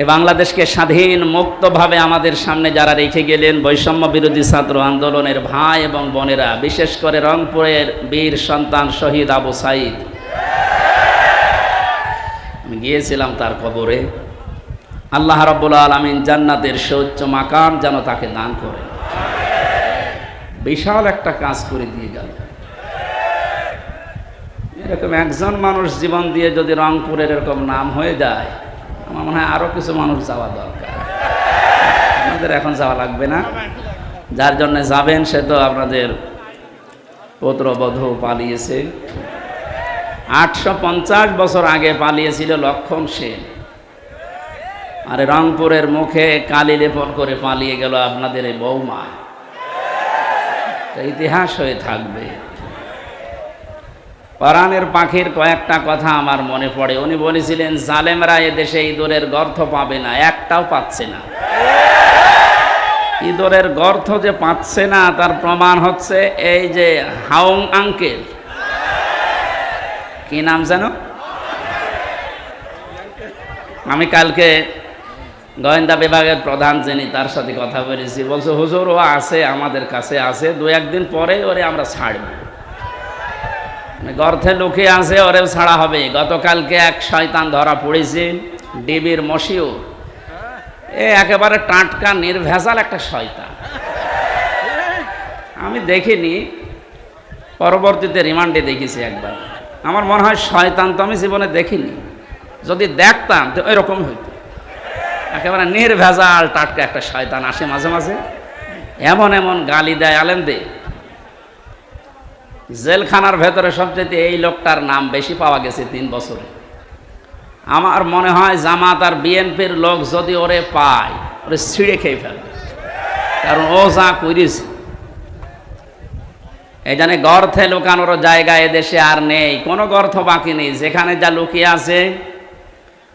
এ বাংলাদেশকে স্বাধীন মুক্তভাবে আমাদের সামনে যারা রেখে গেলেন বৈষম্য বিরোধী ছাত্র আন্দোলনের ভাই এবং বোনেরা, বিশেষ করে রংপুরের বীর সন্তান শহীদ আবু সাইদ। আমি গিয়েছিলাম তার কবরে। আল্লাহ রাব্বুল আলমিন জান্নাতের সৌচ্চ মাকাম যেন তাকে দান করেন। বিশাল একটা কাজ করে দিয়ে গেল। এরকম একজন মানুষ জীবন দিয়ে যদি রংপুরের এরকম নাম হয়ে যায় আমার মনে হয় আরও কিছু মানুষ যাওয়া দরকার। আমাদের এখন যাওয়া লাগবে না। যার জন্য যাবেন, সে তো আপনাদের পুত্রবধূ পালিয়েছে। আটশো পঞ্চাশ বছর আগে পালিয়েছিল লক্ষণ সেন। আর রংপুরের মুখে কালি লেপন করে পালিয়ে গেল আপনাদের এই বৌমা। ইতিহাস হয়ে থাকবে। পরাণের পাখির কয়েকটা কথা আমার মনে পড়ে। উনি বলেছিলেন, জালেমরা দেশে ইঁদুরের গর্থ পাবে না, একটাও পাচ্ছে না। ইঁদুরের গর্থ যে পাচ্ছে না, তার প্রমাণ হচ্ছে এই যে হাউং আঙ্কেল। কি নাম যেন? আমি কালকে গোয়েন্দা বিভাগের প্রধান যিনি, তার সাথে কথা বলেছি। বলছে, হুজুর, ও আছে, আমাদের কাছে আছে দু একদিন পরে ওরে আমরা ছাড়ব। গর্থে লুকিয়ে আছে, ওরেও ছাড়া হবে। গতকালকে এক শয়তান ধরা পড়েছে, ডিবির মশিও। এ একেবারে টাটকা, নির্ভেজাল একটা শয়তান। আমি দেখিনি, পরবর্তীতে রিমান্ডে দেখেছি একবার। আমার মনে হয় শয়তান তো আমি জীবনে দেখিনি। যদি দেখতাম, তো এরকম হইতো। একেবারে নির্ভেজাল, টাটকা একটা শয়তান আসে মাঝে মাঝে। এমন এমন গালি দেয় আলেমদে জেলখানার ভেতরে সবচেয়ে এই লোকটার নাম বেশি পাওয়া গেছে তিন বছরে। আমার মনে হয় জামাত আর বিএনপির লোক যদি ওরে পায়, ওরে ছিঁড়ে খেয়ে ফেলবে। কারণ ও যা করিস এই জানে গর্থে লুকানোর জায়গা এদেশে আর নেই, কোনো গর্থ বাকি নেই। যেখানে যা লুকিয়ে আছে,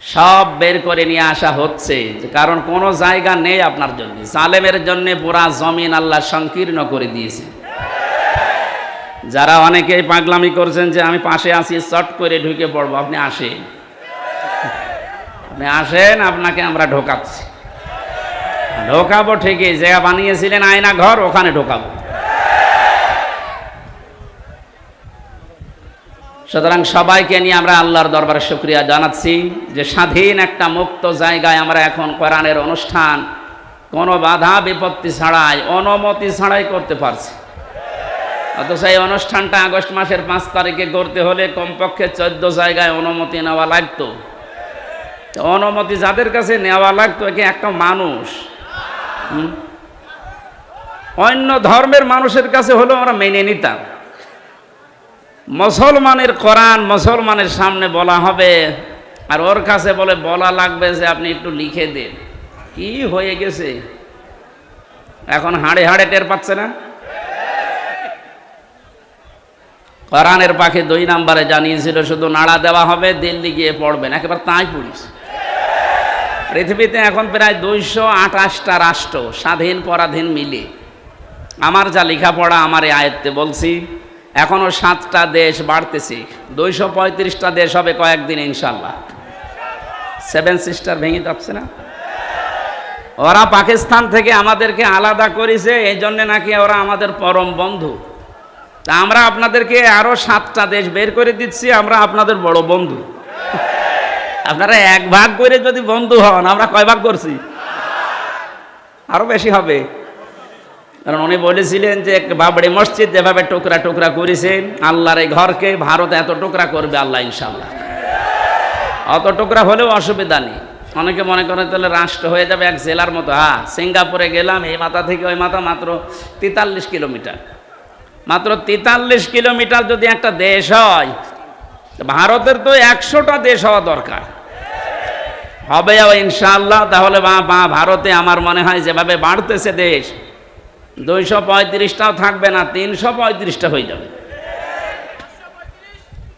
সব বের করে নিয়ে আসা হচ্ছে। কারণ কোনো জায়গা নেই আপনার জন্য। জালেমের জন্য পুরা জমিন আল্লাহ সংকীর্ণ করে দিয়েছে। যারা অনেকেই পাগলামি করছেন যে আমি পাশে আসি চট করে ঢুকে পড়ব। আপনি আসেন। আপনি আসেন, আপনাকে আমরা ঢোকাচ্ছি। ঢোকাবো ঠিকই জায়গা বানিয়েছিলেন আয়না ঘর, ওখানে ঢোকাবো। সুতরাং সবাইকে নিয়ে আমরা আল্লাহর দরবারে শুক্রিয়া জানাচ্ছি যে স্বাধীন একটা মুক্ত জায়গায় আমরা এখন কোরআনের অনুষ্ঠান কোনো বাধা বিপত্তি ছাড়াই, অনুমতি ছাড়াই করতে পারছি। অথচ এই অনুষ্ঠানটা আগস্ট মাসের পাঁচ তারিখে করতে হলে কমপক্ষে চোদ্দ জায়গায় অনুমতি নেওয়া লাগতো। অনুমতি যাদের কাছে নেওয়া লাগতো, একে একটা মানুষ? অন্য ধর্মের মানুষের কাছে হলেও আমরা মেনে নিতাম। মুসলমানের কোরআন মুসলমানের সামনে বলা হবে, আর ওর কাছে বলে, বলা লাগবে যে আপনি একটু লিখে দেন। কি হয়ে গেছে? এখন হাড়ে হাড়ে টের পাচ্ছে না? কোরআনের পাখি দুই নাম্বারে জানিয়েছিল, শুধু নাড়া দেওয়া হবে, দিল্লি গিয়ে পড়বেন। একেবারে তাই পড়িস পৃথিবীতে এখন প্রায় দুইশো আঠাশটা রাষ্ট্র স্বাধীন পরাধীন মিলে। আমার যা লেখাপড়া, আমার এই আয়ত্তে বলছি এখনও সাতটা দেশ বাড়তেছে। দুইশো পঁয়ত্রিশটা দেশ হবে কয়েকদিন ইনশাল্লাহ সেভেন সিস্টার ভেঙে যাচ্ছে না? ওরা পাকিস্তান থেকে আমাদেরকে আলাদা করেছে এই জন্যে নাকি ওরা আমাদের পরম বন্ধু। তা আমরা আপনাদেরকে আরও সাতটা দেশ বের করে দিচ্ছি, আমরা আপনাদের বড় বন্ধু। আপনারা এক ভাগ করে যদি বন্ধু হন, আমরা কয় ভাগ করছি? আরও বেশি হবে। কারণ উনি বলেছিলেন যে বাবরি মসজিদ যেভাবে টুকরা টুকরা করেছেন আল্লাহর এই ঘরকে ভারত এত টুকরা করবে, আল্লাহ ইনশাল্লাহ অত টুকরা হলেও অসুবিধা নেই। অনেকে মনে করে তাহলে রাষ্ট্র হয়ে যাবে এক জেলার মতো। হ্যাঁ সিঙ্গাপুরে গেলাম, এই মাথা থেকে ওই মাথা মাত্র তেতাল্লিশ কিলোমিটার। মাত্র তেতাল্লিশ কিলোমিটার যদি একটা দেশ হয় ভারতের তো একশোটা দেশ হওয়া দরকার। হবে ইনশাল্লাহ তাহলে বা বা ভারতে আমার মনে হয় যেভাবে বাড়তেছে দেশ, দুইশো পঁয়ত্রিশটাও থাকবে না, তিনশো পঁয়ত্রিশটা হয়ে যাবে।